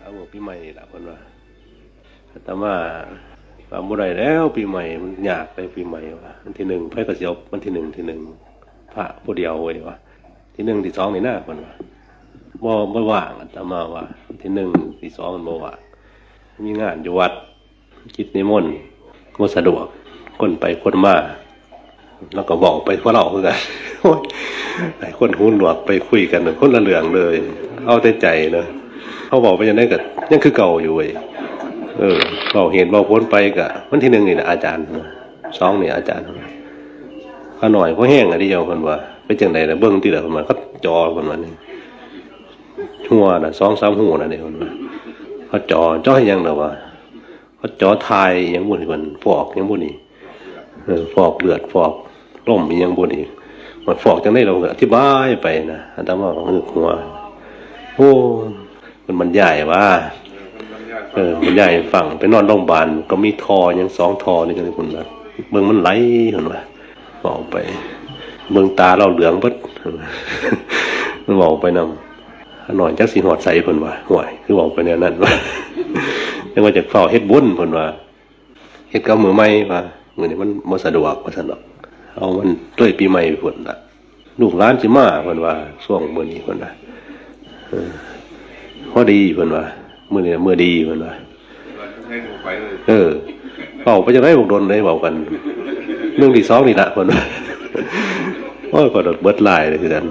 เอาบอกปีใหม่นี่ล่ะเพิ่นว่าแต่ว่าว่าบ่ได้แล้วปีใหม่มันยากเลยปีใหม่ว่าวันที่หนึ่งไผก็สิเอาวันที่หนึ่งที่หนึ่งพระผู้เดียวเว้ยว่าที่หนึ่งที่สองนี่นะเพิ่นว่าบ่บ่ว่างอาตมาว่าที่หนึ่งที่สองมันบ่ว่างมีงานอยู่วัดกิจนิมนต์บ่สะดวกคนไปคนมาแล้วก็บอกไปพวกเราคือกันโอ้ยหลายคนหูหนวกไปคุยกันคนละเรื่องเลย เอาแต่ใจเนอะ เขาบอกไปยังได้กับยังคือเก่าอยู่เว้ยเออเราเห็นเราพ้นไปกะวันที่หนึ่งนี่นะอาจารย์สองนี่อาจารย์ข้าหน่อยเขาแห้งอะที่เดียวคนว่า ไปจังไหนนะเบื้องที่เดียวคนมาเขาจอคนว่านี่หัวนะสองสามหัวนะเนี่ยคนว่าเขาจอจอให้ยังเดอวะเขาจอทายยังบุญคนฟอกยังบุญนี่เออฟอกเลือดฟอกล่มยังบนอีกมันฟอกจังได้เราอธิบายไปนะอันตมาของหัวโอ้ มันบรรยายว่าเออบรรยายฝั่งไปนอนโรงพยาบาลก็มีทอยังสองทอนี่กันเลยคุณนะเบิ่งมันไหลเห็นไหมบอกไปเบิ่งตาเราเหลืองเบิดมันบอกไปนำหน่อยจักสีหอดใสเพิ่นว่าห่วยคือบอกไปแนวนั้นว่ายังว่าจะเฝ้าเฮ็ดบุญเพิ่นว่าเฮ็ดกับมือใหม่ว่ามื้อนี้มันบ่สะดวกว่าซั่นดอกเอามันด้วยปีใหม่พุ่นน่ะลูกหลานสิมาเพิ่นว่าช่วงมื้อนี้เพิ่นว่าเออ พอดีเพิ่นว่ามื้อนี้มื้อดีเพิ่นว่าให้ผมไปเลยเออเว้าไปจังได๋บ่โดนได้เว้ากันเรื่องที่สองนี่ล่ะเพิ่นว่าโอ้ยก็ดดเบิดหลายเลยคือกัน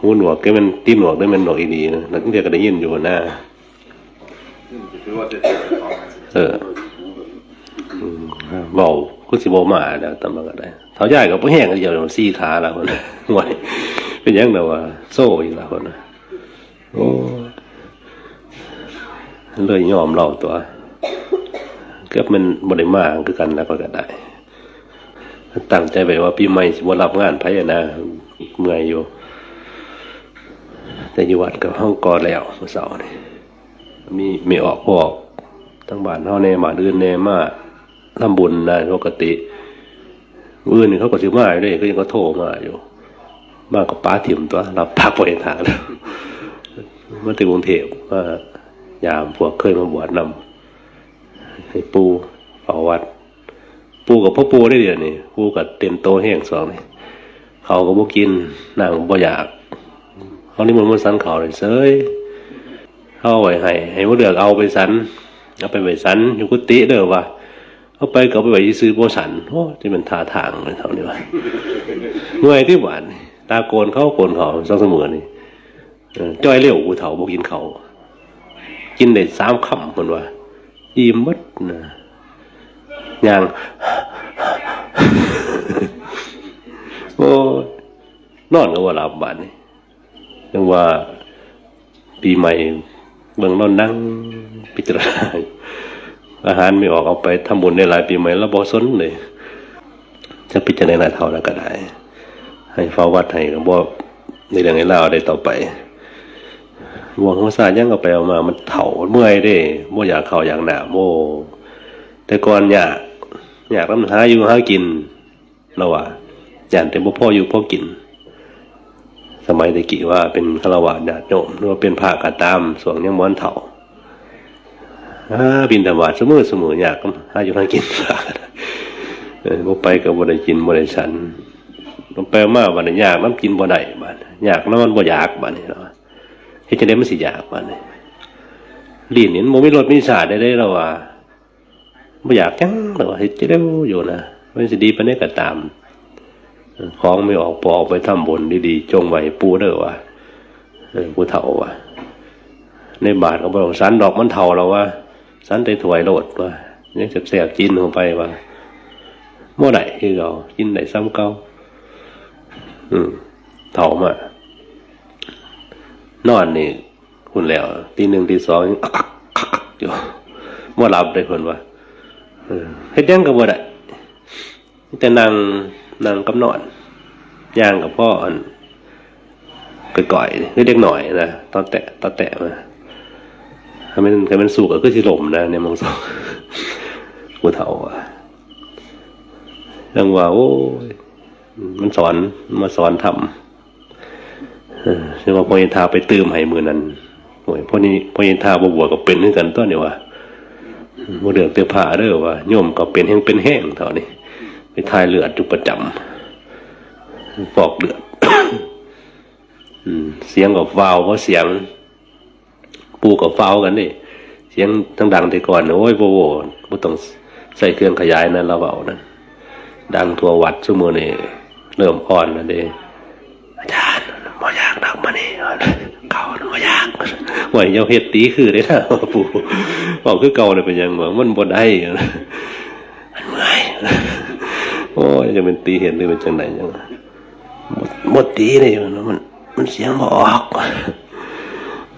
หูหนวกก็มันตีหนวกได้มันหนวกอีดีนะนักเรียนก็ได้ยินอยู่นะถือว่าจะเจอของเอออืมเบาคุณสิบมาแล้วตำมาก็ได้เท้าใหญ่ก็บ่แห้งกันเดียวสี่ขาแล้วคนน่ะห่วยเป็นหยังเด้อว่าโซ่อีกแล้วคนน่ะ โอ้เลยยอมเราตัวเกือบมันบ่ได้มาคือกันแล้วก็ก็ได้ตั้งใจไว้ว่าปีใหม่สิบ่รับงานไผอะนะเมื่อยอยู่ แต่อยู่วัดกับห้องกอแล้วเมื่อเสาร์นี่มีมีออกพวกทั้งบ้านเฮาแน่บ้านอื่นแน่มาทำบุญได้ปกติอื่นนี่เขาก็สิมาอยู่ด้ก็ยังก็โทรมาอยู่ มากับป้าถิ่มตัวรับพักไว้ทางแล้ว มาถึงกรุงเทพมายามพวกเคยมาบวชนำให้ปูเฝ้าวัด ปูกับพ่อปูได้เดียวนี้ปูกับเต็มโตแห้งสองนี่เขาก็บ่กินนางบ่อยากเขานี่มันมันสันเขาเลยเซยเอาไว้ให้ให้บ่เลือกเอาไปสันเอาไปไว้สันอยู่กุฏิเด้อว่าเอาไปก็ไปไว้ซื้อโบสันโอ้ที่มันท่าทางเลยเท่านี้ว่าเมื่อยที่หวานตาโกนเขาโกนเขาสองเสมอนี่ จ้อยเลี้ยวกูเฒ่าบ่กินเขากินได้สามคำเพิ่นว่าอิ่มหมดนะย่างโอ้นอนก็ว่าหลับบาดนี่ยังว่าปีใหม่เมืองนอนนั่งพิจารณาอาหารไม่ออกเอาไปทำบุญในหลายปีใหม่แล้วบอสนเลยจะพิจารณาเท่านั้นก็ได้ ให้เฝ้าวัดให้ก็บ่ในเรื่องในเล่าได้ต่อไป วงของศาสตร์ยังก็ไปเอามา มันเถ่าเมื่อยเด้บ่อยากเข้าอย่างหนาโมแต่ก่อนอยากอยากรำหาอยู่หากินเราว่าอยากแต่พ่ออยู่พ่อกิน สมัยตะกี้ว่าเป็นฆราวาสญาติโยมหรือว่าเป็นพระก็ตามสวงยังม้อนเถาอ่าบินธบาตเสมอเสมออยากก็หาอยู่ทางกินพระบุไปก็บ่ได้กินบ่ได้ฉันบ่ไปมาบัดนี้ยากน้ำกินบ่ได้บัดอยากน้ำมันบ่อยากบัดนี้เนาะ เฮ็ดจังได๋มันสิอยากบัดนี้ลิ้นนี่มันบ่มีรสมีชาติได้เลยเราว่าบ่อยากจังเราว่าเฮ็ดจังได๋อยู่นะมันสิดีปานใดก็ตาม ของไม่ออกปอกไปทำบุญดีๆจงไว้ปูเด้อว่าเออปูเฒ่าว่าในบาทของพระองสันดอกมันเฒ่าเราว่าสันไปถวยโลดว่าเนี่ยแสบๆกินลงไปว่าเมื่อไหร่ที่เรากินไหนซ้ำเก่าอืมเฒ่ามา นอนนี่คุณแล้วตีหนึ่งตีสองอยู่เมื่อหลับได้คนว่าเออเฮ็ดยังก็บ่ได้แต่นางนางกับนอนย่างกับพ่ออันก่อยๆนี่เด็กหน่อยนะตอนแตะตอนแตะมาถ้มันถ้ามันสุกก็คือสิลมนะในมองสองกูเฒ่าอะยังว่าโอ้ยมันสอนมาสอนทำ เออใช่ว่าพอยทาไปตืมให้มือนั้นโอ้ยพอนี้พอยินทาบ่บวชก็เป็นคือกันตัวนี่ว่าบ่เดือดเตื้อผ้าเด้อว่าโยมก็เป็นแห้งเป็นแห้งเท่านี้ไปทายเลือดอยู่ประจำฟอกเลือดอืมเสียงกับวาวเพราเสียง ปูกับฟ้าวกันนี่เสียงทั้งดังแต่ก่อนโอ้ยโบโวบ่ต้องใส่เครื่องขยายนั่นเราเอานั่นดังทั่ววัดซุมื้อนี่เริ่มอ่อนแล้วเด้อาจารย์บ่อยากดังมานี่ เขาบ่อยากว่าเจ้าเฮ็ดตีคือได้นะปู่บอกคือเก่าเลยเป็นยังว่ามันบ่ได้มันเมื่อยโอ้ยจะเป็นตีเห็นหรือเป็นจังไดจังบ่บ่ตีนี่มัน มันเสียงออก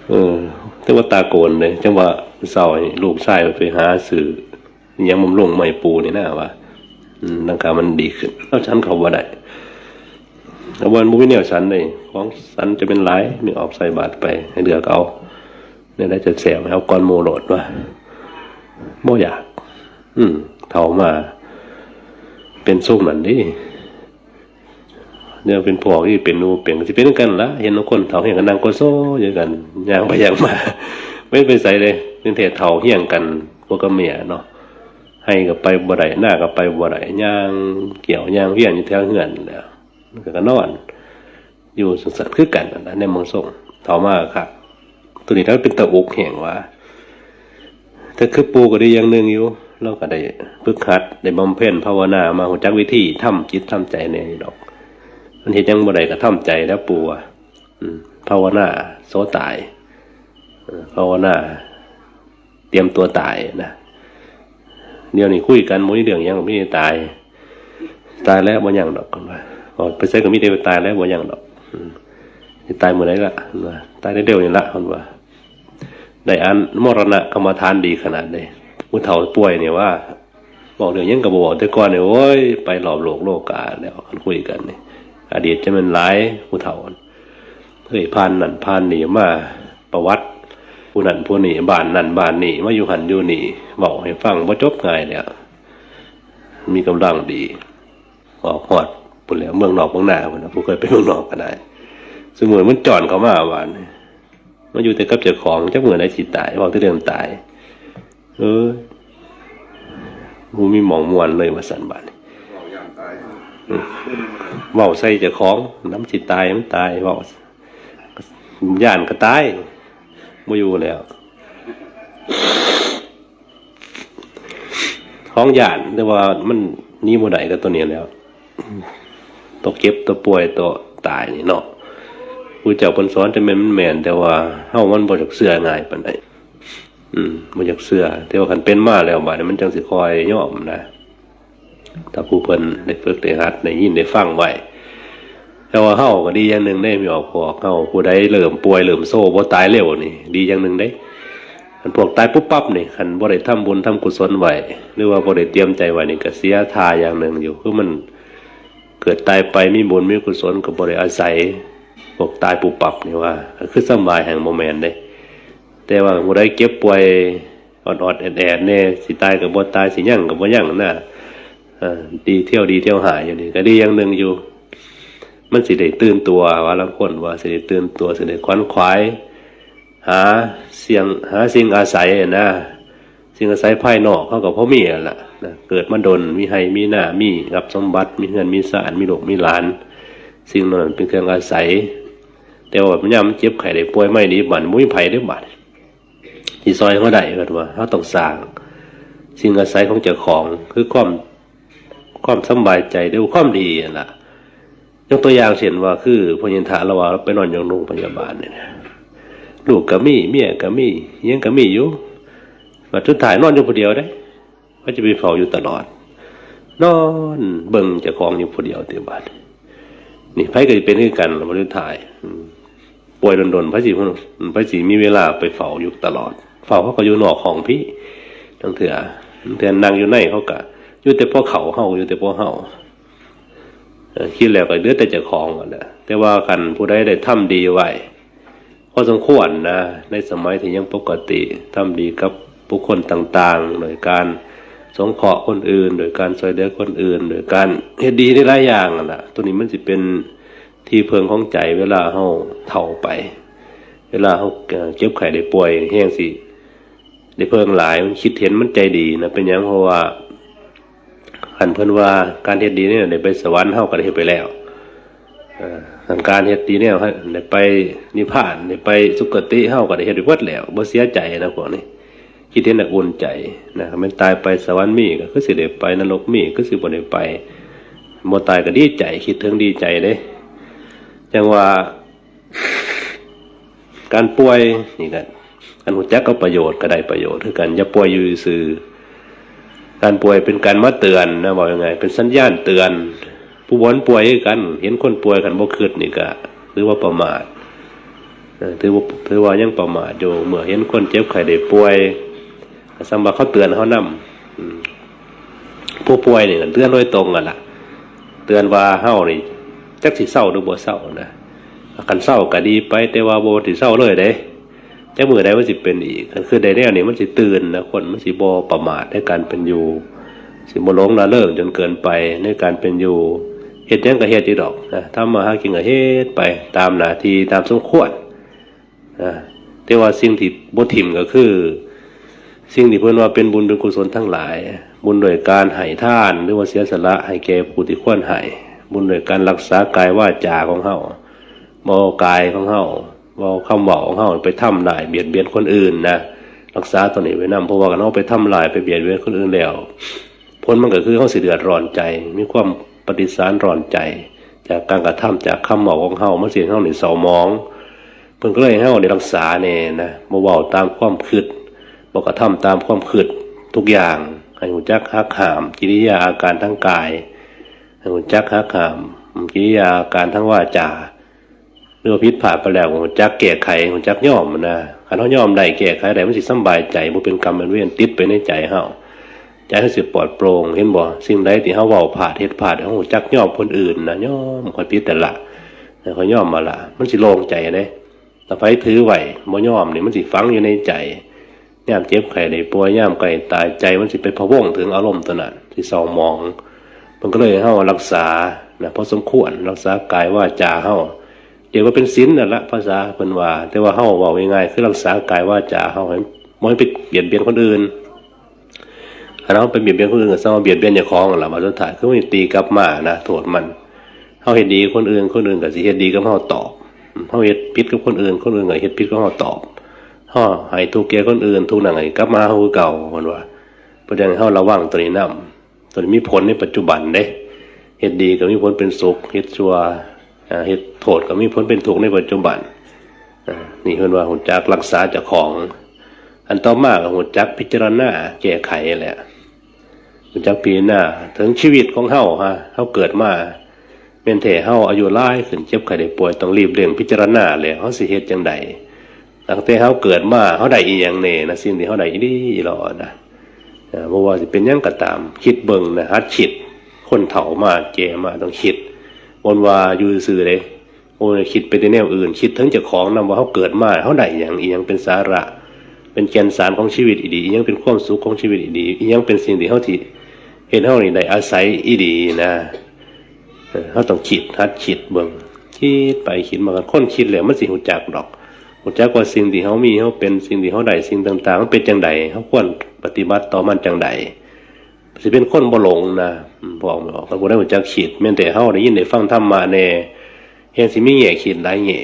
เออแต่ว่าตาโกนเลยจังว่าเศร้าลูกชายไปหาสื่ออิหยังมันลงไม่ปูนี่นะว่าอืมร่างกายมันดีขึ้นแล้วฉันเขาว่าได้ แต่วันมุ้ยแนวฉันเลยของฉันจะเป็นหลายมีออกใส่บาตรไป ให้เดือกเอาเนี่ยได้จะแสบเอาก้อนโมโหลดว่าโมอยาก อืมเท่ามา เป็นสุกนั่นดิเนี่ยเป็นพวกที่เป็นนูเป็นสิเป็นกันละเห็นคนเฒ่าเฮียงกันนางโกโซเยอะกันยางไปยางมา ไม่ไปใส่เลยเป็นเทศเฒ่าเฮียงกันพวกกับเมียเนาะให้กับไปบ่ได้หน้ากับไปบ่ได้ย่างเกี่ยวย่างเวียนอยู่แถวเฮือนแล้ว มันก็นอน อยู่สังสัตคือกันนะในเมืองส่งเฒ่ามาครับ ตัวนี้ถ้าเป็นตะอุกแห่งว่าถ้าคือปูก็ได้อย่างหนึ่งอยู่เราก็ได้ฝึกหัดได้บำเพ็ญภาวนามาหัวจักวิธีทำจิตทำใจในดอก มันเห็นยังบ่ได้ก็ทำใจแล้วปูอะอืมภาวนาโซตายเออภาวนาเตรียมตัวตายนะเดี๋ยวนี้คุยกันมุ้ยเรื่องยังไม่ได้ตาย ตายแล้วบ่ยังดอกกันว่า พอไปใช้ก็มีแต่ไปตายแล้วบ่ยังดอกตายเมื่อไหร่ละตายได้เร็วนี่ละคนว่าได้อันมรณะกรรมฐานดีขนาดใดผู้เฒ่าป่วยเนี่ยว่า บอกเรื่องหยังกระบอกแต่ก่อนเนี่ยโอ้ยไปหลอบโลกโลกาแล้วคันคุยกันเนี่ยอดีตจะเป็นหลายผู้เฒ่าเฮ้ยผ่านนั่นผ่านนี่มาประวัติผู้นั่นผู้นี่บ้านนั่นบ้านนี่มาอยู่หันอยู่นี่บอกให้ฟังว่าจบง่ายเนี่ยมีกำลังดีออกหอด ปุ่นแล้วเมืองนอกเมืองหน้าพุ่นนะผู้เคยไปเมืองนอกก็ได้สมมติมันจอนเขามาหวานมาอยู่แต่กับเจ้าของจักเหมือนไอ้สิตายบอกที่เดิมตาย เออมูมีหมองมวนเลยมาสันบานี่บางตายเว้าใส่เจ้าของน้ำสิตายมันตายเว้าย่านก็ตายมาอยู่แล้วท้องหย่านแต่ว่ามันหนี่โมไดกับตัวเนี้ยแล้ว ตัวเก็บตัวป่วยตัวตายนี่เนาะผู้เจ้าเพิ่นสอนจะแม่นแม่นแต่ว่าเฮามันบ่จักเชื่อง่ายปานใดอืมบ่จักเชื่อแต่ว่าคันเป็นมาแล้วบัดนี้มันจังสิคอยยอมนะถ้าผู้เพิ่นได้ฝึกได้หัดได้ยินได้ฟังไว้แต่ว่าเฮาก็ดีอย่างหนึ่งได้มีออกพวกเฮาผู้ใดเริ่มป่วยเริ่มโซ่บ่ตายเร็วนี่ ดีอย่างหนึ่งได้คันพวกตายปุ๊บปั๊บนี่คันบ่ได้ทำบุญทำกุศลไว้หรือว่าบ่ได้เตรียมใจไว้นี่ก็เสียทาอย่างหนึ่งอยู่คือมัน เกิดตายไปมีบุญมีกุศลก็บ่ได้อาศัยพวกตายปุปับนี่ว่าคือสำบายแห่งโมเมนต์เด้แต่ว่าผู้ใดเก็บป่วยออดๆแอดๆแน่สิตายกับบ่ตายสิยั่งกับบ่ยั่งน่ะดีเที่ยวดีเที่ยวหายอยู่นี่ก็ดีอย่างหนึ่งอยู่ มันสิได้ตื่นตัวว่าละคนว่าสิได้ตื่นตัวสิได้ขวนขวาย หาเสียงหาสิ่งอาศัยอะนะ งอาศัยภายนอกเขาก็พ่อมีนั่นล่ะนะเกิดมาดนมีให้มีหน้ามีรับสมบัติ มีเงินมีสารมีหลกมีหลาน สิ่งนั้นเป็นเครื่องอาศัย แต่ว่ามันยามมันเจ็บไข้ได้ป่วยไม่ดีบันมุ้ยไผได้บัดที่ซอยเขาได้ก็ว่าเขาต้องสร้าง สิ่งอาศัยของเจ้าของคือความความสบายใจด้วยความดีน่ะยกตัวอย่างเช่นว่าคือพยินทาเราว่าไปนอนอยู่โรงพยาบาลเนี่ยลูกก็มีเมียก็มีเลี้ยังก็มีอยู่ มาสุดท้ายนอนอยู่คนเดียวได้เขาจะไปเฝ้าอยู่ตลอด นอนเบิ่งจ้าของอยู่คนเดียวเตียบาดนี่ไพ่ก็จะเป็นคือกันเราไม่ได้ถ่ายป่วยโดนๆพระสีพระสีมีเวลาไปเฝ้าอยู่ตลอด เฝ้าเขาก็อยู่นอกของพี่ตั้งเถื่อตั้งแต่นางอยู่ในเขาก็อยู่แต่พ่อเขาเฮาอยู่แต่พ่อเฮาคิดแล้วก็เลือดแต่จะคลองกันนะแต่ว่ากันผู้ใดได้ทำดีไว้พอสมควรนะ ในสมัยที่ยังปกติทำดีกับ บุคคลต่างๆ โดยการสงเคราะห์คนอื่น โดยการช่วยเหลือคนอื่น โดยการเฮ็ดดีได้หลายอย่างนั่นล่ะ ตัวนี้มันสิเป็นที่เพิงของใจเวลาเฮาเฒ่าไป เวลาเขาเจ็บไข้ได้ป่วยแห้งสิได้เพิ่งหลายมันคิดเห็นมันใจดีนะเป็นหยังเพราะว่าคันเพิ่นว่าการเฮ็ดดีเนี่ยได้ไปสวรรค์เฮาก็ได้เฮ็ดไปแล้วอันการเฮ็ดดีเนี่ยได้ไปนิพพานได้ไปสุคติเฮาก็ได้เฮ็ดไปหมดแล้วบ่เสียใจนะพวกนี้ คิดเห็นน่ะอุ่นใจนะครับมันตายไปสวรรค์มีก็คือสิได้ไปนรกมีก็สิบ่ได้ไปบ่ตายก็ดีใจ คิดถึงดีใจเด้จังว่าการป่วยนี่ก็การรู้จักก็ประโยชน์ก็ได้ประโยชน์คือกันอย่าป่วยอยู่ซื่อการป่วยเป็นการมาเตือนนะบอกยังไง เป็นสัญญาณเตือน ผู้บอนป่วยกัน เห็นคนป่วยกันบ่คืดนี่ก็หรือว่าประมาทถือว่าถือว่ายังประมาทอยู่เมื่อเห็นคนเจ็บไข้ได้ป่วย สำหรับเขาเตือนเขานำอืมผู้ป่วยเนี่ก็เตือนโดยตรงกันล่ะ เตือนว่าเฮานี่จักสิเศร้าหรือบ่เศร้านะคันเศร้าก็ดีไปแต่ว่าโบสิเศร้าเลยเด้จักมือใดมันสิเป็นอีกคือใดแนวนี้มันสิตื่นนะคนมันสิบ่ประมาทในการเป็นอยู่สิบ่หลงละเลิกจนเกินไปในการเป็นอยู่เฮ็ดยังก็เฮ็ดอยู่ดอกนะทำมาหากินก็เฮ็ดไปตามหน้าที่ตามสมควรนะแต่ว่าสิ่งที่บ่ทิ่มก็คือ สิ่งที่เพิ่นว่าเป็นบุญเป็นกุศลทั้งหลาย บุญโดยการให้ท่าน หรือว่าเสียสละให้แก่ผู้ที่ควรให้บุญโดยการรักษากายวาจาของเฮาเอากายของเฮาเอาคำเว้าของเฮาไปทำลายเบียดเบียนคนอื่นนะรักษาตัวนี้ไว้นำเพราะว่ากันเฮาไปทำลายไปเบียดเบียนคนอื่นแล้วผลมันก็คือเฮาสิเดือดร้อนใจ มีความปฏิสารร้อนใจ จากการกระทำจากคำเว้าของเฮามันสิให้เฮานี่เศร้ามองเพิ่นก็เลยให้เฮาได้รักษาแน่นะบ่เว้าตามความคิด บ่กระทำตามความคิดทุกอย่างให้รู้จักหักหาม กิริยาอาการทางกายให้รู้จักหักหาม กิริยาอาการทางวาจาเรื่องพิษผ่านไปแล้วผมจักแก้ไขผมจักย่อมมันนะคันเขาย่อมได้แก้ไขได้มันสิสบายใจบ่เป็นกรรมเป็นเวรติดไปในใจเฮาใจเฮาสิปลอดโปร่งเห็นบ่สิ่งใดที่เฮาเว้าผาเฮ็ดผาเฮาจักย่อมคนอื่นนะย่อมค่อยผิดแต่ละเขาย่อมมาละมันสิโล่งใจเด้ถ้าไผถือไหว้บ่ย่อมนี่มันสิฝังอยู่ในใจ ยามเจ็บไข้ได้ป่วยยามไกลตายใจมันสิไปพะวงถึงอารมณ์ตัวนั้นที่เศร้ามอง มันก็เลยให้เฮารักษานะพอสมควรรักษากายว่าจาเฮาเดี๋ยวว่าเป็นศีลนั่นละภาษาเพิ่นว่า แต่ว่าเฮาว้าง่ายๆคือรักษากายว่าจาเฮาให้บ่ให้ไปเบียดเบียนคนอื่นเราไปเบียดเบียนคนอื่นก็ซะว่าเบียดเบียนเจ้าของนั่นล่ะมาสุดท้ายคือมันตีกลับมานะโทษมันเฮาเฮ็ดดีคนอื่นคนอื่นก็สิเฮ็ดดีกับเฮาตอบเฮาเฮ็ดผิดกับคนอื่นคนอื่นก็เฮ็ดผิดกับเฮาตอบ เฮาให้ทุกข์แก่คนอื่นทุกข์นั่นให้กลับมาเฮาคือเก่าเพิ่นว่าเพราะฉะนั้นเฮาระวังตัวนี้นํตัวนี้มีผลในปัจจุบันเด้เฮ็ดดีก็มีผลเป็นสุขเฮ็ดชั่วเฮ็ดโทษก็มีผลเป็นทุกข์ในปัจจุบันนี่เพิ่นว่าหุ่นจักรักษาเจ้าของ อันต่อมาก็หุ่นจักพิจารณาแก้ไขแหละหุ่นจักพิจารณาถึงชีวิตของเฮาฮะเฮาเกิดมาแม่นแท้เฮาอายุหลายขึ้นเจ็บไข้ได้ป่วยต้องรีบเร่งพิจารณาแล้วเฮาสิเฮ็ดจังได ตั้งแต่เฮาเกิดมาเฮาได้อีหยังแน่นะสิ่งที่เฮาได้อีดีอีหลอนะอ่าบ่ว่าสิเป็นยังก็ตาม คิดเบิ่งนะหัดคิด คนเฒ่ามาแก่มาต้องคิดบนว่าอยู่ซื่อเลยโอ้ยคิดไปในแนวอื่น คิดถึงเจ้าของนำว่าเขาเกิดมาเขาได้อย่างอีหยังเป็นสาระ เป็นแกนสารของชีวิตอีดีอีหยังเป็นความสุขของชีวิตอีดีอีหยังเป็นสิ่งที่เขาที่เห็นเขานี่ได้อาศัยอีดีนะเออเขาต้องคิดฮัดคิดเบิ่งคิดไปคิดมากันคนคิดแล้วมันสิหูจักดอก หูจักว่าสิ่งที่เขามีเขาเป็นสิ่งที่เขาได้สิ่งต่าง ๆ มันเป็นจังใดเขาควรปฏิบัติต่อมันจังใดสิเป็นคนบ่หลงนะบอกไม่ออกเขาบ่ได้รู้จักคิดแม้แต่เฮาได้ยินได้ฟังธรรมะแน่เฮ็ดสิมีแง่คิดหลายแง่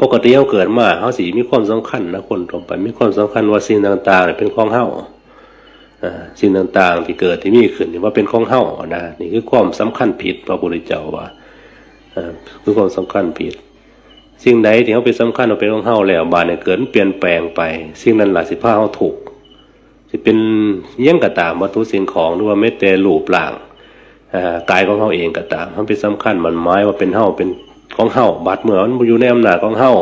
ปกติเฮาเกิดมาเฮาสิมีความสำคัญนะคนทั่วไปมีความสำคัญว่าสิ่งต่างๆเป็นของเฮาอ่าสิ่งต่างๆ ที่เกิดที่มีขึ้นว่าเป็นของเฮานะนี่คือความสำคัญผิดพระพุทธเจ้าว่าคือความสำคัญผิด สิ่งใดที่เฮาเป็นสำคัญว่าเป็นของเฮาแล้วบาดเนี่ยเกิดเปลี่ยนแปลงไป สิ่งนั้นหละสิพาเฮาถูกข์สิเป็นเยี่ยงกระตามวัตถุสิ่งของหรือว่าไม่แต่รูปร่างกายของเฮาเองก็ตามมันเป็นสำคัญมันหมายว่าเป็นเฮาเป็นของเฮาบัดเมื่อมันอยู่ในอำนาจของเฮา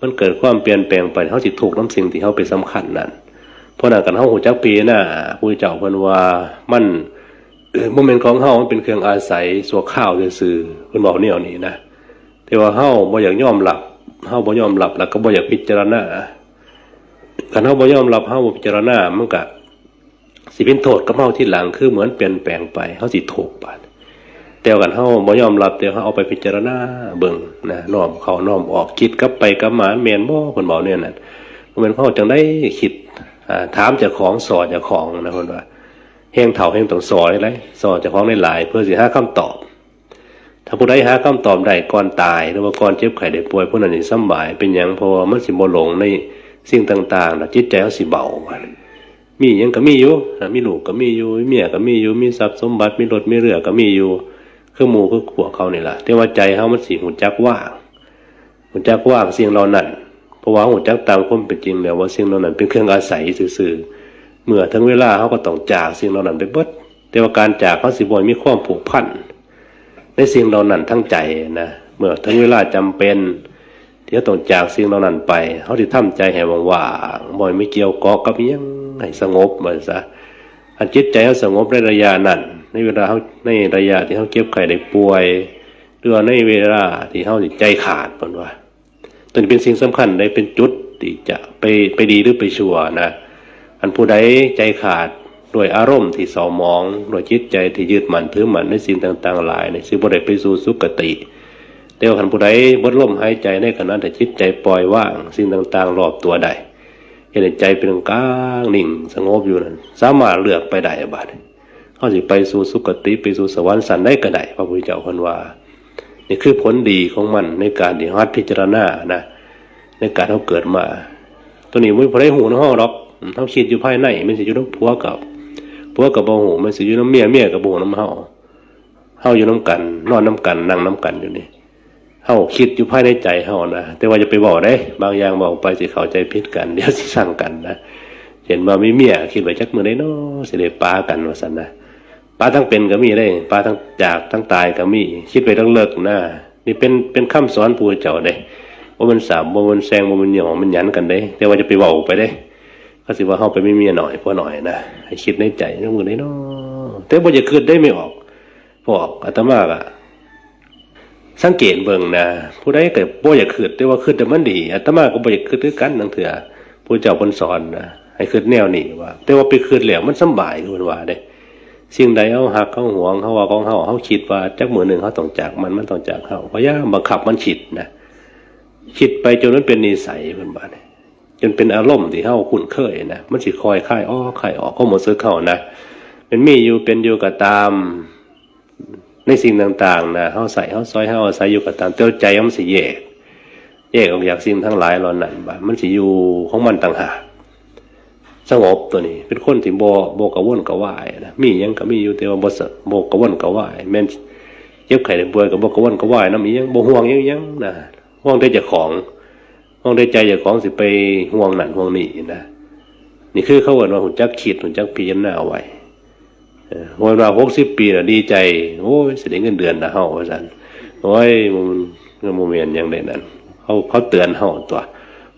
มันเกิดความเปลี่ยนแปลงไปเฮาสิถูกน้ำสิ่งที่เฮาเป็นสำคัญนั่นเพราะนั้นกันเฮาฮู้จักปีน้าผู้เจ้าเพิ่นว่ามันเอ่อบ่แม่นของเฮามันเป็นเครื่องอาศัยสัวข้าวซื่อๆเพิ่นบอกแนวนี้นะ แต่ว่าเฮาบ่อยากยอมรับเฮาบ่ยอมรับแล้วก็บ่อยากพิจารณาคันเฮาบ่ยอมรับเฮาบ่พิจารณามันก็สิเป็นโทษกับเฮาที่หลังคือเหมือนเปลี่ยนแปลงไปเฮาสิถูกบาดแต่ว่ากันเฮาบ่ยอมรับแต่เฮาเอาไปพิจารณาเบิ่งนะน้อมเข้าน้อมออกคิดกับไปกับมาแม่นบ่เพิ่นบอกเนี่ยนั่นบ่แม่นเฮาจังได้คิดถามเจ้าของสอนเจ้าของนะเพิ่นว่าแฮงเฒ่าแฮงต้องสอนหลายสอนเจ้าของหลาย เพื่อสิหาคำตอบ ถ้าผู้ใดหาคำตอบได้ก่อนตาย หรือว่าก่อนเจ็บไข้ได้ป่วยผู้นั้นสิสบายเป็นหยังพราะว่ามันสิบ่หลงในสิ่งต่างๆนะจิตใจเขาสิเบาว่ามียังก็มีอยู่นะมีลูกก็มีอยู่มีเมียก็มีอยู่มีทรัพย์สมบัติมีรถมีเรือก็มีอยู่คือหมู่คือพวกเขานี่ล่ะแต่ว่าใจเฮามันสิหูจักว่างหูจักว่างสิ่งเหล่านั้นเพราะว่าหูจักตามความเป็นจริงแล้วว่าสิ่งเหล่านั้นเป็นเครื่องอาศัยซื่อเมื่อถึงเวลาเขาก็ต้องจากสิ่งเหล่านั้นไปเบิดแต่ว่าการจากเขาสิบ่มีความผูกพัน ในสิ่งเหล่านั้นทั้งใจนะเมื่อถึงเวลาจำเป็นที่จะต้องจากสิ่งเหล่านั้นไปเขาที่ทำใจให้ว่างๆบ่อยไม่เกี่ยวกาะกับยังให้สงบเหมันซะอันจิตใจเขาสงบในระยะนั้นในเวลาเขาในระยะที่เขาเก็บไข้ได้ป่วยหรือว่าในเวลาที่เขาใจขาดมันว่าตัวนี้เป็นสิ่งสำคัญได้เป็นจุดที่จะไปไปดีหรือไปชั่วนะอันผู้ใดใจขาด ด้วยอารมณ์ที่เศร้าหมองด้วยจิตใจที่ยึดมั่นถือมั่นในสิ่งต่าง ๆ หลายในสิ่งบ่ได้ไปสู่สุคติแต่ว่าคันผู้ใดบดลมหายใจในขณะแต่จิตใจปล่อยว่างสิ่งต่าง ๆ รอบตัวได้เห็นใจเป็นกลางนิ่งสงบอยู่นั้นสามารถเลือกไปได้บัดเขาสิไปสู่สุคติไปสู่สวรรค์สันได้ก็ได้พระพุทธเจ้าคนว่า นี่คือผลดีของมันในการที่ฮัดพิจารณานะในการเขาเกิดมา ตัวนี้ไม่พอได้หูในห้องหรอกเขาคิดอยู่ภายในมันสิอยู่น้ำผัวกับ ผัวกับบ่หูมันสิอยู่น้ำเมียเมียกับบ่หูน้ำเฮาเฮาอยู่น้ำกัน นอนน้ำกันนั่งน้ำกันอยู่นี่เฮาคิดอยู่ภายในใจเฮานะแต่ว่าจะไปบอกได้ บางอย่างบอกไปสิเข้าใจผิดกัน เดี๋ยวสิสั่งกันนะเห็นว่ามีเมียคิดไว้จักมือได้เนาะสิได้ปากันว่าซั่นนะปาทั้งเป็นก็มีได้ปาทั้งจากทั้งตายก็มี คิดไปทั้งเลิกนะนี่เป็นเป็นคำสอนผู้เจ้าได้ว่ามันสามว่ามันแซงว่ามันหยองมันหยันกันได้ แต่ว่าจะไปบอกไปได้ ก็สิว่าเฮาไปไมีเมีหน่อยพอหน่อยนะให้คิดในใจจักมือได้เนาะแต่บ่จะคิดได้ไม่ออกพอออกอาตมาก็สังเกตเบิ่งนะผู้ใดเกิดบ่อยากคืดแต่ว่าคืดแต่มันดีอาตมาก็บ่อยากคืดคือกันนั่นเถื่อผู้เจ้าพนสอนนะให้คืดแนวนี้ว่า แต่ว่าไปคืดแล้วมันสบายคือเพิ่นว่าเด้สิ่งใดเฮาหักเฮาหวงเฮาว่าของเฮาเฮาคิดว่าจักมือหนึ่งเฮาต้องจากมันมันต้องจากเฮาพยายามบังคับมันคิดนะคิดไปจนมันเป็นนิสัยเพิ่นว่าเนี่ย จนเป็นอารมณ์ที่เฮาคุ้นเคยนะมันสิคอยคลายอ้อคลายออกข้าหมดซึกเข้านะเป็นมีอยู่เป็นอยู่ก็ตาม ในสิ่งต่างๆนะเฮาใส่เฮาซอยเฮาอาศัยอยู่กับตามเต้าใจมันสิแยกแยกออกจากสิ่งทั้งหลายเหล่านั้นบมันสิอยู่ของมันต่างหากสงบตัวนี้ เป็นคนที่โบ่บ่กระวนกระวายนะมียังก็มีอยู่แต่ว่าบ่สะบ่กระวนกระวายแม่นเจ็บไข้ได้ป่วยก็บ่กระวนกระวายน้ำอียังโบห่วงยังยังนะห่วงแต่เจ้าของ ห่วงแต่ใจเจ้าของสิไปห่วงหนันห่วงนี่นะ นี่คือเขาเอินว่าหุ่นจักคิดหุ่นจักพิจารณาเอาไว้วันว่าหกสิบปีน่ะดีใจ โอ้ยเสียเงินเดือนนะเฮาว่าซั่นโอ้ยมันเงินโมเมนต์อย่างใดนั้นเขาเขาเตือนเฮาตัว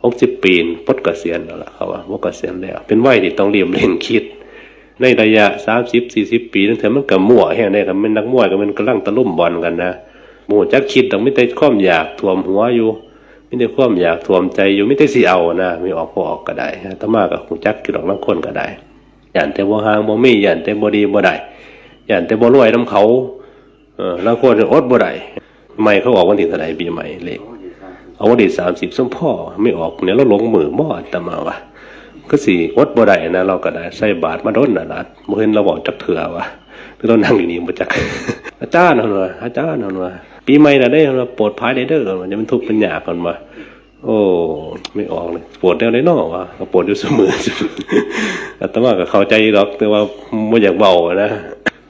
หกสิบปีปลดเกษียณแล้วล่ะเขาว่าบ่เกษียณแล้ว เป็นวัยที่ต้องเรียมเร่งคิด ในระยะสามสิบสี่สิบปีนั่นเถอะมันก็มั่วแห่งได้ครับมันนักมวยก็มันกำลังตะลุ่มบอลกันนะหมูจักคิดต้องไม่ได้ความอยากท่วมหัวอยู่ ม่ได้ความอยากท่วมใจอยู่ไม่ได้สิเอานะม่ออกพอออกก็ได้ถ้ามากับหูจักคิดออกลังคนก็ได้ย่านแต่บ่หางบ่มีย่านแต่บ่ดีบ่ได้ย่านแต่บ่รวยนํเขาเออแล้วคนอดบ่ได้ใหม่เขาออกวันที่เท่าไหร่ปีใหม่เลขเอาวันที่30สมพ่อไม่ออกเนี่ยเราหลงมือบ่อาตมาวะก็สิอดบ่ได้นะเราก็ได้ใส่บาตรมาโดนน่ะล่ะบ่เห็นเราบอกจักเถื่อวะคือเรานั่งอยู่นี่บ่จักอาจารย์เฮาว่าอาจารย์เฮาว่า ปีใหม่น่ะได้เฮาปรดภายได้เด้อเฮาว่าจะมันทุกข์เป็นหยากกันว่าโอ้ไม่ออกเลยปวดแนวไหนนอวะก็ปวดอยู่เสมออาตมาก็เข้าใจหรอกแต่ว่าไม่อยากเบานะ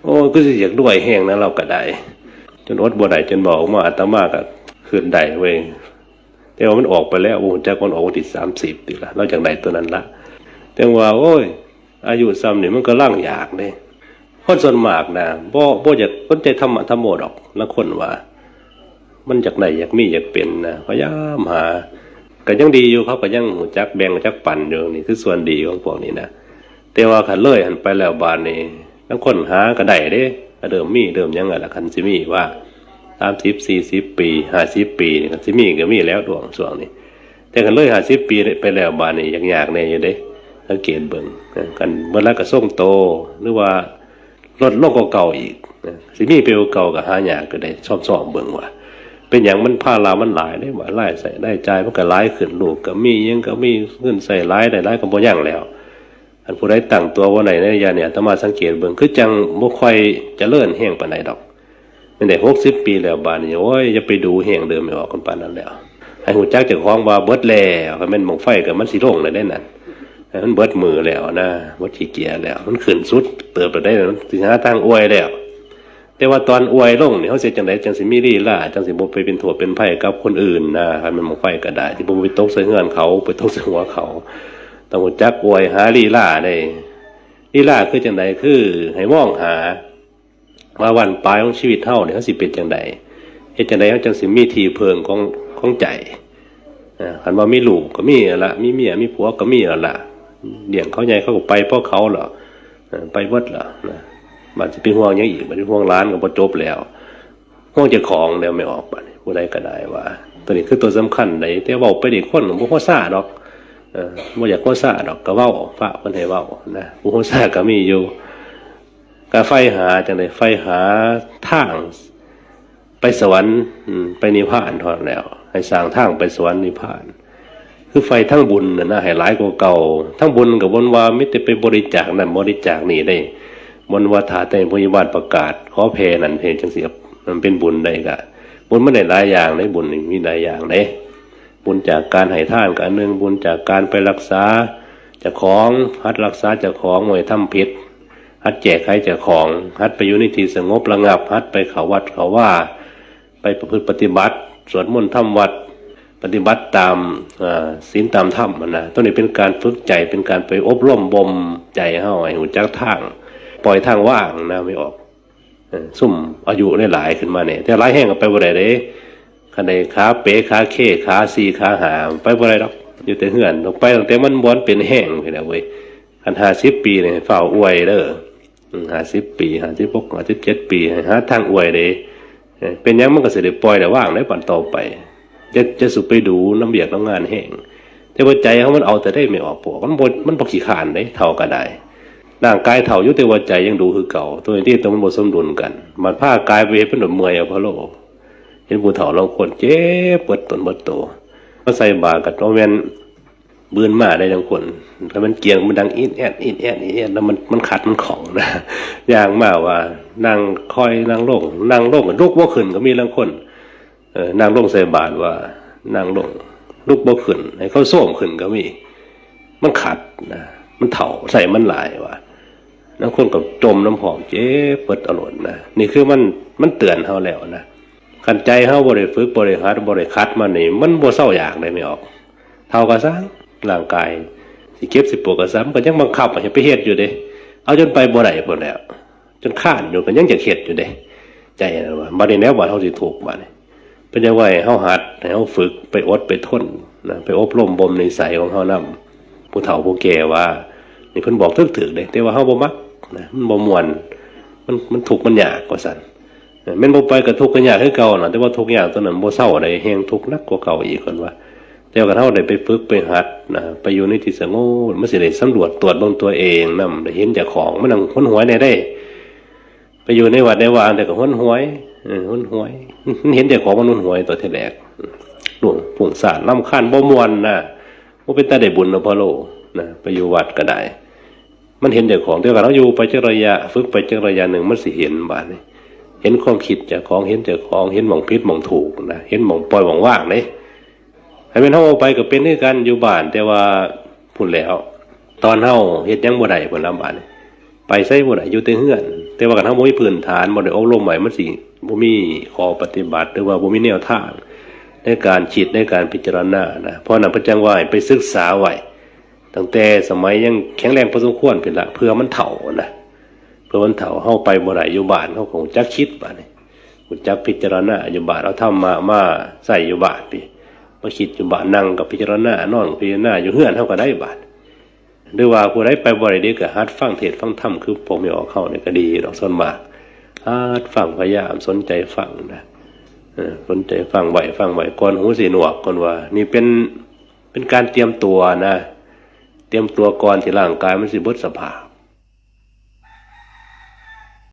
โอ้ก็สิอยากด้วยแห้งนะเราก็ได้ จนอดบ่ได้จนบอกมาอาตมาก็คืนได้เว้ยแต่ว่ามันออกไปแล้วโอ้จากคนออกวันที่สามสิบตีละเราจากไหนตัวนั้นละแต่ว่าโอ้ย อายุซ้ำนี่ยมันก็ร่างอยากเลยคนส่วนมากนะบ่บ่อยากคนใจธรรมะธรรมโมดอกละคนว่า มันจากไหนอยากมีอยากเป็นนะพยายามหาก็ยังดีอยู่เขาก็ยังหูจักแบ่งจักปั่นอยู่นี่คือส่วนดีของพวกนี้นะแต่ว่าขันเลยหันไปแล้วบานนี้ทั้งคนหาก็ได้เด้ก็เดิมมีเดิมยังไงล่ะคันสิมีว่าสามสิบสี่สิบปีห้าสิบปีนี่คันสิมีก็มีแล้วดวงส่วงนี้แต่ขันเลยห้าสิบปีไปแล้วบานนี้ยังยากแน่อยู่เด้สังเกตเบิ่งกันเมื่อไรก็ส่งโตหรือว่าลดโลกเก่าอีกนะสิมีเปลวเก่ากับหายากก็ได้ชอบชอบเบิ่งว่า เป็นอย่างมันผ้าลามันหลายได้ว่าไล่ใส่ได้ใจมันก็หลายขึ้นลูกก็มียังก็มีเงินใส่หลายได้หลายก็บ่ยั่งแล้ว อันผู้ใดตั้งตัวว่าไหนในยะเนี่ยอาตมาสังเกตเบิ่งคือจังบ่ค่อยเจริญแห่งปานใดดอกมันได้60ปีแล้วบาดนี้โอ้ยอย่าไปดูแห่งเดิมไม่ออกกันปานนั้นแล้วให้ฮู้จักเจ้าของว่าเบิดแล้วก็แม่นหมองไฟก็มันสิลงเลยได้นั่นให้มันเบิดมือแล้วนะบ่ขี้เกียจแล้ว มันขึ้นสุดเติบไปได้แล้วมันสิหาทางอวยแล้ว แต่ว่าตอนอวยลงเนี่ยเขาเสียจังไดจังสิมีลีล่าจังสิบไปเป็นถั่วเป็นไผ่กับคนอื่นนะคันมันหมองไฟก็ได้ที่บ่ไปตกใส่เฮือนเขาไปตกใส่หัวเขาต้องจักอวยหาลีล่าได้ลีล่าคือจังไดคือให้มองหาว่าวันปลายของชีวิตเฮาเนี่ยเขาสิเป็นจังไดเฮ็ดจังไดเขาจังสิมีทีเพิงของของใจอ่าคันว่ามีลูกก็มีนั่นละมีเมียมีผัวก็มีนั่นละเลี้ยงเขาใหญ่เขาก็ไปเพราะเขาเหรอไปเบิดเหรอนะ มันสิเป็นห่วงยังอีกมันสิห่วงร้านก็บ่จบแล้วห่วงเจ้าของแล้วไม่ออกบัดผู้ใดก็ได้ว่า ตัวนี้คือตัวสำคัญใดแต่เว้าไปได้คนบ่พอซ่าดอกเออบ่อยากโฆษาดอกก็เว้าพระเพิ่นให้เว้านะผู้โฆษาก็มีอยู่ก็ไฟหาจังได๋ไฟหาทางไปสวรรค์อืไปนิพพานท่านั้นแล้ว ให้สร้างทางไปสวรรค์นิพพาน คือไฟทั้งบุญนะให้หลายกว่าเก่า ทั้งบุญกับบนว่ามิแต่ไปบริจาคนั่นบริจาคนี่ได้ บนว่าถาแต่พยาบาลประกาศ ขอเพนั่นเพนจังเสียมันเป็นบุญได้ก็บุญไมันได้หลายอย่างได้บุญมีหลายอย่างเด้บุญจากการให้ท่านกับอันหนึ่งบุญจากการไปรักษาเจ้าของหัดรักษาเจ้าของไว้ทำผิดหัดแจกให้เจ้าของหัดไปอยู่ในที่สงบระงับหัดไปเขาวัดเขาว่า ไปประพฤติปฏิบัติสวดมนต์ทำวัดปฏิบัติตามอ่าศีลตามธรรมนะตัวนี้เป็นการฝึกใจเป็นการไปอบรมบ่มใจเฮาให้หูจักทาง ปล่อยทางว่างนะไม่ออกซุ่มอายุได้หลายขึ้นมาเนี่ยแต่หลายแห่งก็ไปบ่ได้เด้คันใดขาเป๋ขาเข้ขาสีขาหามไปบ่ได้ดอกอยู่แต่เฮือนออกไปตั้งแต่มันบอนเป็นแห้งไปแล้วเว้ยคัน50ปีเนี่ยเฝ้าอวยเด้ออืม50ปี56 57ปีให้หาทางอวยเด้เป็นยังมันก็เสิได้ปล่อยได้ว่างได้ปั่นต่อไป จะจะสุไปดูน้ำเบียกน้ำงานแห้งแต่ว่าใจเขามันเอาแต่ได้ไม่ออกปวกมันบ่มันบ่ขี้ขานเด้เท่าก็ได้ ร่างกายเท่ายู่แต่ว่าใจยังดูคือเก่า ตัวนี้ตัวมันบ่สมดุลกัน มันพากายไปเฮ็ดเป็นแบบเมื่อยเอาพะโลเห็นผู้เฒ่าลางคนเจ็บปวดตนปวดโตมาใส่บาตรกับตัวแมนบืนมาได้บางคนถ้ามันเกียงมันดังอีดแอดอีดแอดอีดแอดแล้วมันมันขัดมันของนะอย่างมากว่านั่งคอยนั่งลงนั่งลงลุกบ่ขึ้นก็มีบางคนเออนั่งลงใส่บาตรว่านั่งลงลุกบ่ขึ้นให้เขาโซ่มขึ้นก็มี มันขัดนะมันเถ่าใส่มันหลายว่ะ บางคนก็จมน้ำหอมเจ็บปวดอรดนะนี่คือมันมันเตือนเฮาแล้วนะขันใจเฮาบ่ได้ฝึกบ่ได้หัดบ่ได้คัดมานี่มันบ่เศร้าอยากได้ไม่ออก เท่ากับซังร่างกายสิเก็บสิปวดก็ซ้ำก็ยังบังคับให้ไปเฮ็ดอยู่เด้เอาจนไปบ่ได้พุ่นแล้ว จนข้านอยู่ก็ยังจะเฮ็ดอยู่เด้ใจนะว่าบ่ได้แนวว่าเฮาสิถูกบ่นี่เป็นจังว่าให้เฮาหัดให้เฮาฝึกไปอดไปทนนะไปอบรมบ่มนิสัยของเฮานํผู้เฒ่าผู้แก่ว่า นี่เพิ่นบอกถึกๆเด้แต่ว่าเฮาบ่มักนะมันบ่มวนมันมันทุกมันยากกว่าซั่นแม่นบ่ไปก็ทุกข์กันยากคือเก่าน่ะแต่ว่าทุกข์ยากตัวนั้นบ่เศร้าได้แฮงทุกข์นักกว่าเก่าอีกคนว่าแต่ว่าเฮาได้ไปฝึกไปหัดนะไปอยู่ในที่สงบมันสิได้สำรวจตรวจเบิ่งตัวเองนำได้เห็นเจ้าของมันนั่งหนหวยได้ได้ ไปอยู่ในวัดในวาแต่ก็หนหวยเออหนหวยมันเห็นเจ้าของมันหนหวยตัวแที่แรกหลวงปุ่งสารลำคาญบ่มวนนะบ่เป็นตาได้บุญเนาะพ่อโลนะไปอยู่วัดก็ได้ มันเห็นเจ้าของแต่ว่าเราอยู่ไปจักระยะฝึกไปจักระยะหนึ่งมันสิเห็นบาดนี้เห็นความคิดเจากของเห็นเจากของเห็นหมองพิษหมองถูกนะเห็นหมองปล่อยหมองว่างเลยให้เป็นเฮาเอาไปก็เป็นด้วยกันอยู่บ้าน แต่ว่าพูดแล้ว ตอนเฮาเฮ็ดยังบ่ได้พุ่นลำบากนี่ไปใส่บ่ได้อยู่แต่เฮือน แต่ว่ากันเฮาบ่มีพื้นฐานบ่ได้อบรมไว้มันสิบ่มีข้อปฏิบัติ หรือว่าบ่มีแนวทางในการคิดในการพิจารณานะเพราะนั้นพระจังว่าให้ไปศึกษาไว้ ตั้งแต่สมัยยังแข็งแรงพอสมควรเป็นละเพื่อมันเฒ่านะเพื่อมันเถ่าเข้าไปบ่ได้อยู่บ้านเขาคงจักคิดบ้านนี่คุณจักพิจารณาอยู่บ้านเอาทำมามาใส่อยู่บ้านพี่มาคิดอยู่บ้านนั่งกับพิจารณานอนพิจารณาอยู่เฮือนเท่าก็ได้บ้านหรือว่าผู้ใดไปบ่ได้เด็กก็ฮัดฟังเทศฟังธรรมคือผมไม่ออกเข้าเนี่ยก็ดีดอกส่วนมากฮัดฟังพยายามสนใจฟังนะสนใจฟังไหวฟังไหวก่อนหูสีหนวกก่อนว่า นี่เป็นเป็นการเตรียมตัวนะ เตรียมตัวก่อนที่ร่างกายมันสิบดสภาพ